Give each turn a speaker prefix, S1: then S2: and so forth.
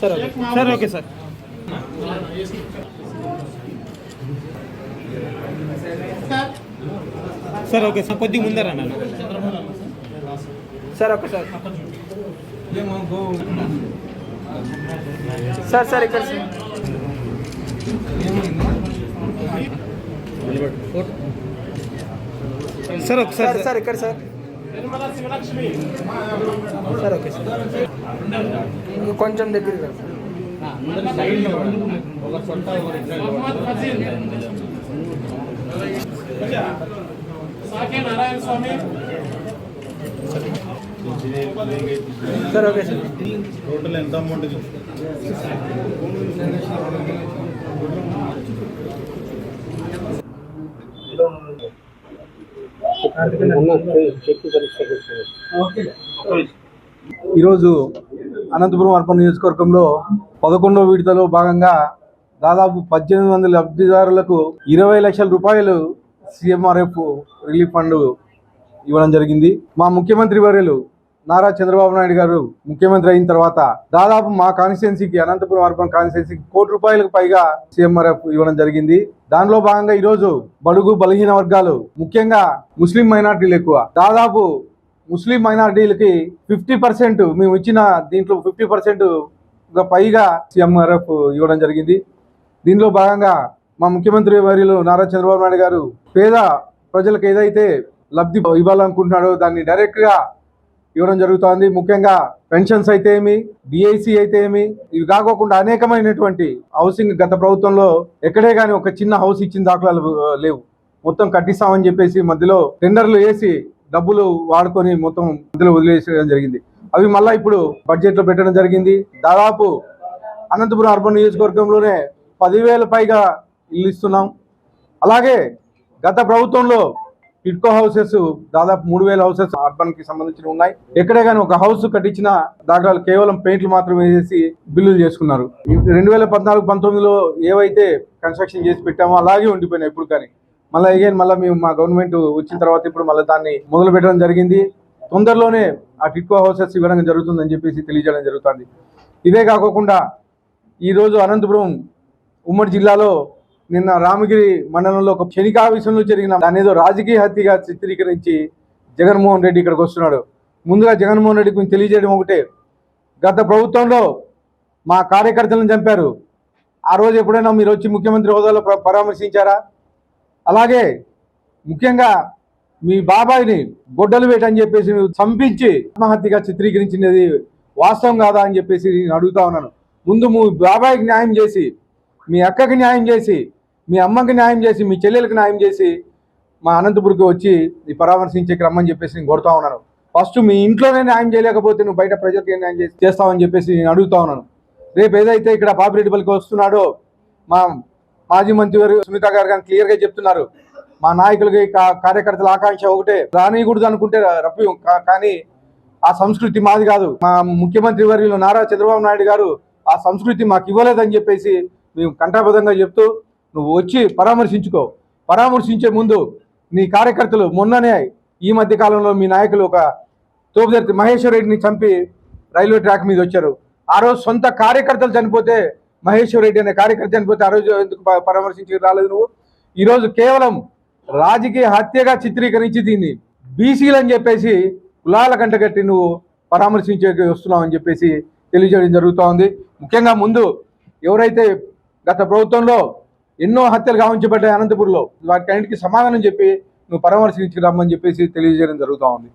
S1: Sir okay sir okay sir sir okay sir కొద్దిగా ముందరా నన్ను sir okay sir sir sir ఇక్కడ sir sir ఒకసారి సార్ సార్ ఇక్కడ సార్ సార్ ఓకే సార్. కొంచెం దగ్గరికి రా sir
S2: Sake Narayana Swamy.
S1: Sir okay sir.
S3: Total ఎంత అమౌంట్?
S4: ఈరోజు అనంతపురం అర్పణ నియోజకవర్గంలో పదకొండవ విడతలో భాగంగా దాదాపు పద్దెనిమిది వందల లబ్ధిదారులకు ఇరవై లక్షల రూపాయలు సీఎంఆర్ఎఫ్ రిలీఫ్ ఫండ్ ఇవ్వడం జరిగింది. మా ముఖ్యమంత్రి వర్యులు నారా చంద్రబాబు నాయుడు గారు ముఖ్యమంత్రి అయిన తర్వాత దాదాపు మా కాన్స్టిట్యున్సీకి అనంతపురం అర్బన్ కాన్స్టిట్యున్సీకి కోటి రూపాయలకు పైగా సీఎంఆర్ఎఫ్ ఇవ్వడం జరిగింది. దానిలో భాగంగా ఈరోజు బడుగు బలహీన వర్గాలు ముఖ్యంగా ముస్లిం మైనార్టీలు ఎక్కువ. దాదాపు ముస్లిం మైనార్టీలకి ఫిఫ్టీ పర్సెంట్ మేము ఇచ్చిన దీంట్లో ఫిఫ్టీ పర్సెంట్ పైగా సీఎంఆర్ఎఫ్ ఇవ్వడం జరిగింది. దీనిలో భాగంగా మా ముఖ్యమంత్రి వర్యులు నారా చంద్రబాబు నాయుడు గారు పేద ప్రజలకు ఏదైతే లబ్ధి ఇవ్వాలనుకుంటున్నాడో దాన్ని డైరెక్ట్గా ఇవ్వడం జరుగుతోంది. ముఖ్యంగా పెన్షన్స్ అయితే ఏమి డిఐసి అయితే ఏమి ఇవి కాకోకుండా అనేకమైనటువంటి హౌసింగ్ గత ప్రభుత్వంలో ఎక్కడే కానీ ఒక చిన్న హౌస్ ఇచ్చిన దాఖలాలు లేవు. మొత్తం కట్టిస్తామని చెప్పేసి మధ్యలో టెండర్లు వేసి డబ్బులు వాడుకొని మొత్తం మధ్యలో వదిలేసేయడం జరిగింది. అవి మళ్ళీ ఇప్పుడు బడ్జెట్లో పెట్టడం జరిగింది. దాదాపు అనంతపురం అర్బన్ నియోజకవర్గంలోనే పదివేల పైగా ఇల్లు ఇస్తున్నాం. అలాగే గత ప్రభుత్వంలో ఇడ్కో హౌసెస్ దాదాపు మూడు వేల హౌసెస్ అర్బన్కి సంబంధించిన ఉన్నాయి. ఎక్కడే కానీ ఒక హౌస్ కట్టించిన దాఖలాలు కేవలం పెయింట్లు మాత్రమే వేసేసి బిల్లులు చేసుకున్నారు. రెండు వేల పద్నాలుగు పంతొమ్మిదిలో ఏవైతే కన్స్ట్రక్షన్ చేసి పెట్టామో అలాగే ఉండిపోయినాయి ఇప్పుడు కానీ. మళ్ళీ అగైన్ మళ్ళీ మేము మా గవర్నమెంట్ వచ్చిన తర్వాత ఇప్పుడు మళ్ళీ దాన్ని మొదలు పెట్టడం జరిగింది. తొందరలోనే ఆ టిట్కో హౌసెస్ ఇవ్వడం జరుగుతుందని చెప్పేసి తెలియజేయడం జరుగుతుంది. ఇదే కాకోకుండా ఈరోజు అనంతపురం ఉమ్మడి జిల్లాలో నిన్న రామగిరి మండలంలో ఒక క్షణికా విషయంలో జరిగిన దాని ఏదో రాజకీయ హత్యగా చిత్రీకరించి జగన్మోహన్ రెడ్డి ఇక్కడికి వస్తున్నాడు. ముందుగా జగన్మోహన్ రెడ్డి గురించి తెలియజేయడం ఒకటే. గత ప్రభుత్వంలో మా కార్యకర్తలను చంపారు. ఆ రోజు ఎప్పుడైనా మీరు వచ్చి ముఖ్యమంత్రి హోదాలో పరామర్శించారా? అలాగే ముఖ్యంగా మీ బాబాయిని గొడ్డలు వేటని చెప్పేసి చంపించి ఆత్మహత్యగా చిత్రీకరించినది వాస్తవం కాదా అని చెప్పేసి నేను అడుగుతా ఉన్నాను. ముందు మీ బాబాయికి న్యాయం చేసి మీ అక్కకి న్యాయం చేసి మీ అమ్మకి న్యాయం చేసి మీ చెల్లెలకు న్యాయం చేసి మా అనంతపురికి వచ్చి ఈ పరామర్శించే రమ్మని చెప్పేసి నేను కొడతా ఉన్నాను. ఫస్ట్ మీ ఇంట్లోనే న్యాయం చేయలేకపోతే నువ్వు బయట ప్రజలకు ఏం న్యాయం చేసి చేస్తావని చెప్పేసి నేను అడుగుతా ఉన్నాను. రేపు ఏదైతే ఇక్కడ పాపిరెడ్డిపల్లికి వస్తున్నాడో మా మాజీ మంత్రి గారు సునీత గారు కానీ క్లియర్గా చెప్తున్నారు. మా నాయకులకి కార్యకర్తల ఆకాంక్ష ఒకటే. రానియకూడదు అనుకుంటే రప్పి కానీ ఆ సంస్కృతి మాది కాదు. మా ముఖ్యమంత్రి వర్యులు నారా చంద్రబాబు నాయుడు గారు ఆ సంస్కృతి మాకు ఇవ్వలేదని చెప్పేసి మేము కంఠాబద్ధంగా చెప్తూ నువ్వు వచ్చి పరామర్శించుకో. పరామర్శించే ముందు నీ కార్యకర్తలు మొన్ననే ఈ మధ్య కాలంలో మీ నాయకులు ఒక తోపుదర్తి మహేశ్వర రెడ్డిని చంపి రైల్వే ట్రాక్ మీద వచ్చారు. ఆ రోజు సొంత కార్యకర్తలు చనిపోతే మహేశ్వర రెడ్డి అనే కార్యకర్త చనిపోతే ఆ రోజు ఎందుకు పరామర్శించి రాలేదు నువ్వు? ఈరోజు కేవలం రాజకీయ హత్యగా చిత్రీకరించి దీన్ని బీసీలు అని చెప్పేసి కులాల కంటగట్టి నువ్వు పరామర్శించే వస్తున్నావు అని చెప్పేసి తెలియజేయడం జరుగుతూ ఉంది ముఖ్యంగా ముందు ఎవరైతే గత ప్రభుత్వంలో ఎన్నో హత్యలు గావించబడ్డాయి అనంతపురంలో. వాటికి సమాధానం చెప్పి నువ్వు పరామర్శించి రమ్మని చెప్పేసి తెలియజేయడం జరుగుతూ ఉంది.